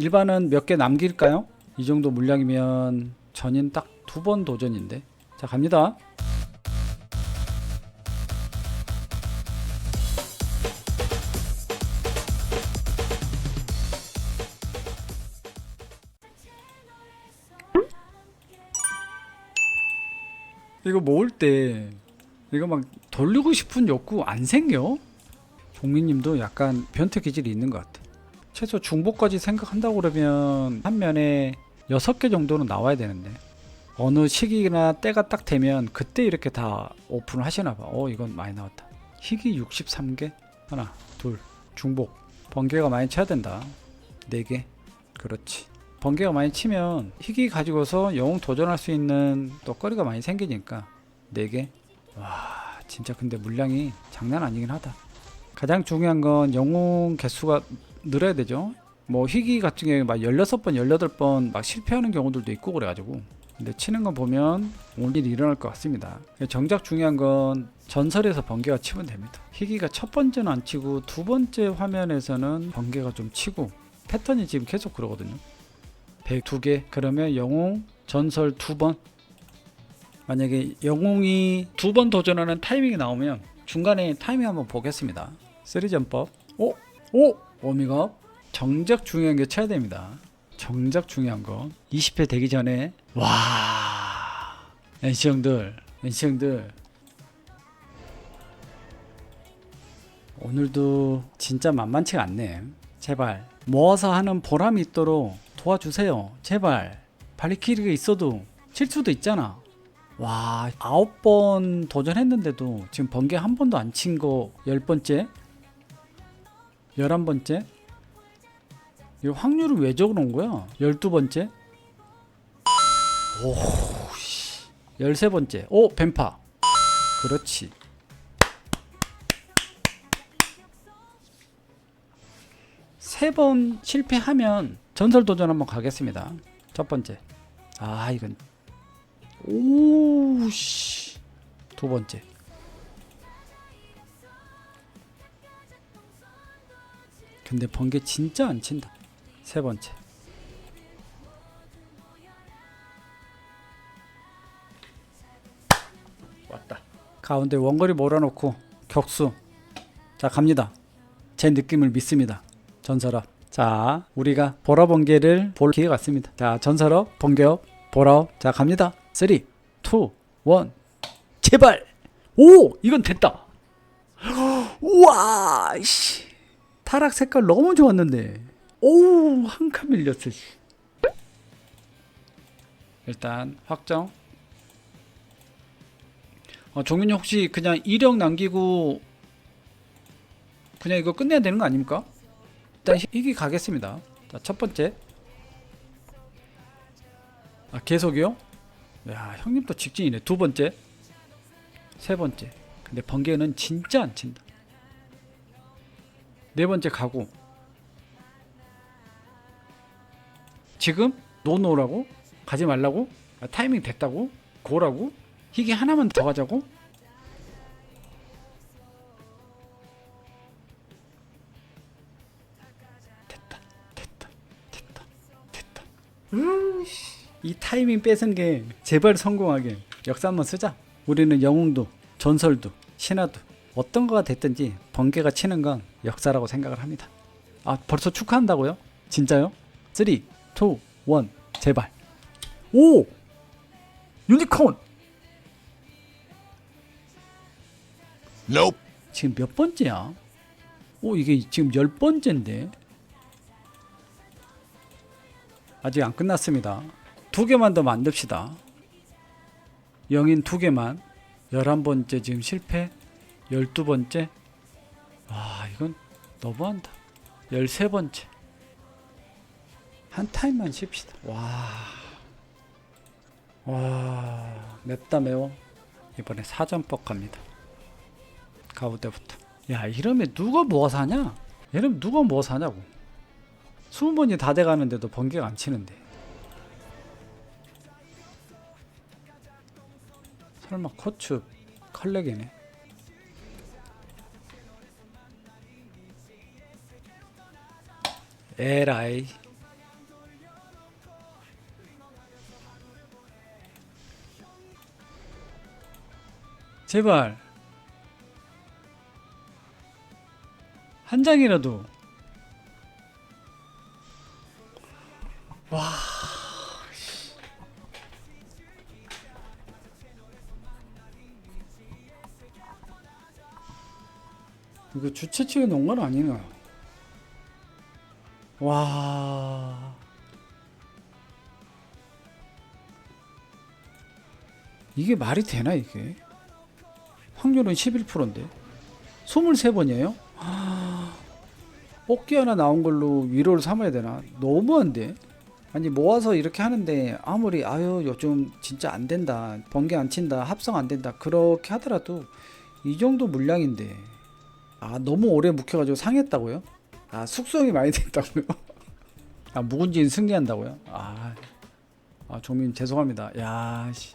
일반은 몇 개 남길까요? 이 정도 물량이면 전인 딱 두 번 도전인데. 자, 갑니다. 이거 모을 때 이거 막 돌리고 싶은 욕구 안 생겨? 종민님도 약간 변태 기질이 있는 것 같아. 최소 중복까지 생각한다고 그러면 한 면에 여섯 개 정도는 나와야 되는데 어느 시기나 때가 딱 되면 그때 이렇게 다 오픈을 하시나 봐. 어 이건 많이 나왔다. 희귀 63개 하나 둘 중복 번개가 많이 쳐야 된다. 4개 그렇지. 번개가 많이 치면 희귀 가지고서 영웅 도전할 수 있는 또 거리가 많이 생기니까 4개 와 진짜 근데 물량이 장난 아니긴 하다. 가장 중요한 건 영웅 개수가 늘어야 되죠. 뭐 희귀 같은 경우에 막 16번, 18번 막 실패하는 경우들도 있고 그래가지고 근데 치는 거 보면 오늘 일이 일어날 것 같습니다. 정작 중요한 건 전설에서 번개가 치면 됩니다. 희귀가 첫 번째는 안 치고 두 번째 화면에서는 번개가 좀 치고 패턴이 지금 계속 그러거든요. 102개 그러면 영웅 전설 두 번 만약에 영웅이 두 번 도전하는 타이밍이 나오면 중간에 타이밍 한번 보겠습니다. 쓰리점법. 오, 오, 오미가 정작 중요한 게 쳐야 됩니다. 정작 중요한 거. 20회 되기 전에 와, NC 형들, NC 형들. 오늘도 진짜 만만치가 않네. 제발 모아서 하는 보람이 있도록 도와주세요. 제발 발리키리가 있어도 칠 수도 있잖아. 와 아홉 번 도전했는데도 지금 번개 한 번도 안 친 거 열 번째, 열한 번째. 이 확률을 왜 적어놓은 거야? 열두 번째. 오, 씨. 열세 번째. 오, 뱀파. 그렇지. 세 번 실패하면 전설 도전 한번 가겠습니다. 첫 번째. 아, 이건 오 씨 두 번째 근데 번개 진짜 안 친다. 세 번째. 왔다. 가운데 원거리 몰아놓고 격수. 자 갑니다. 제 느낌을 믿습니다. 전설업. 자 우리가 보라 번개를 볼 기회가 왔습니다. 자 전설업 번개업 보라업 자 갑니다. 3 2 1 제발! 오! 이건 됐다. 우와 씨 타락 색깔 너무 좋았는데. 오한 칸 밀렸어 씨. 일단 확정. 어, 종윤이 혹시 그냥 이력 남기고 그냥 이거 끝내야 되는 거 아닙니까? 일단 희- 희귀 가겠습니다. 자 첫 번째. 아 계속이요? 야 형님 또 직진이네. 두 번째. 세 번째. 근데 번개는 진짜 안 친다 네 번째 가고 지금 노노라고 가지 말라고 아, 타이밍 됐다고 고라고 희귀 하나만 더 가자고? 됐다 됐다 됐다 됐다. 이 타이밍 뺏은 게 제발 성공하게 역사 한번 쓰자. 우리는 영웅도 전설도 신화도 어떤 거가 됐든지 번개가 치는 건 역사라고 생각을 합니다. 아 벌써 축하한다고요? 진짜요? 3, 2, 1 제발. 오 유니콘 Nope. 지금 몇 번째야? 오 이게 지금 열 번째인데 아직 안 끝났습니다. 두 개만 더 만듭시다. 영인 두 개만 열한 번째 지금 실패 열두 번째 와 이건 너무한다. 열세 번째 한 타임만 칩시다. 와. 와 맵다 매워 이번에 사전법 갑니다. 가운데부터. 야 이러면 누가 뭐 사냐? 이러면 누가 뭐 사냐고. 스무 번이 다 돼가는데도 번개가 안 치는데. 설마 코츠 컬렉이네. 에라이. 제발. 한 장이라도. 와. 이거 주최측에 넣은 건 아니나 와 이게 말이 되나 이게 확률은 11%인데 23번이에요? 뽑기 하나 나온 걸로 위로를 삼아야 되나? 너무한데? 아니 모아서 이렇게 하는데 아무리 아유 요즘 진짜 안 된다 번개 안 친다 합성 안 된다 그렇게 하더라도 이 정도 물량인데 아 너무 오래 묵혀가지고 상했다고요? 아 숙성이 많이 됐다고요? 아 묵은지는 승리한다고요? 아, 아 종민 죄송합니다 야 씨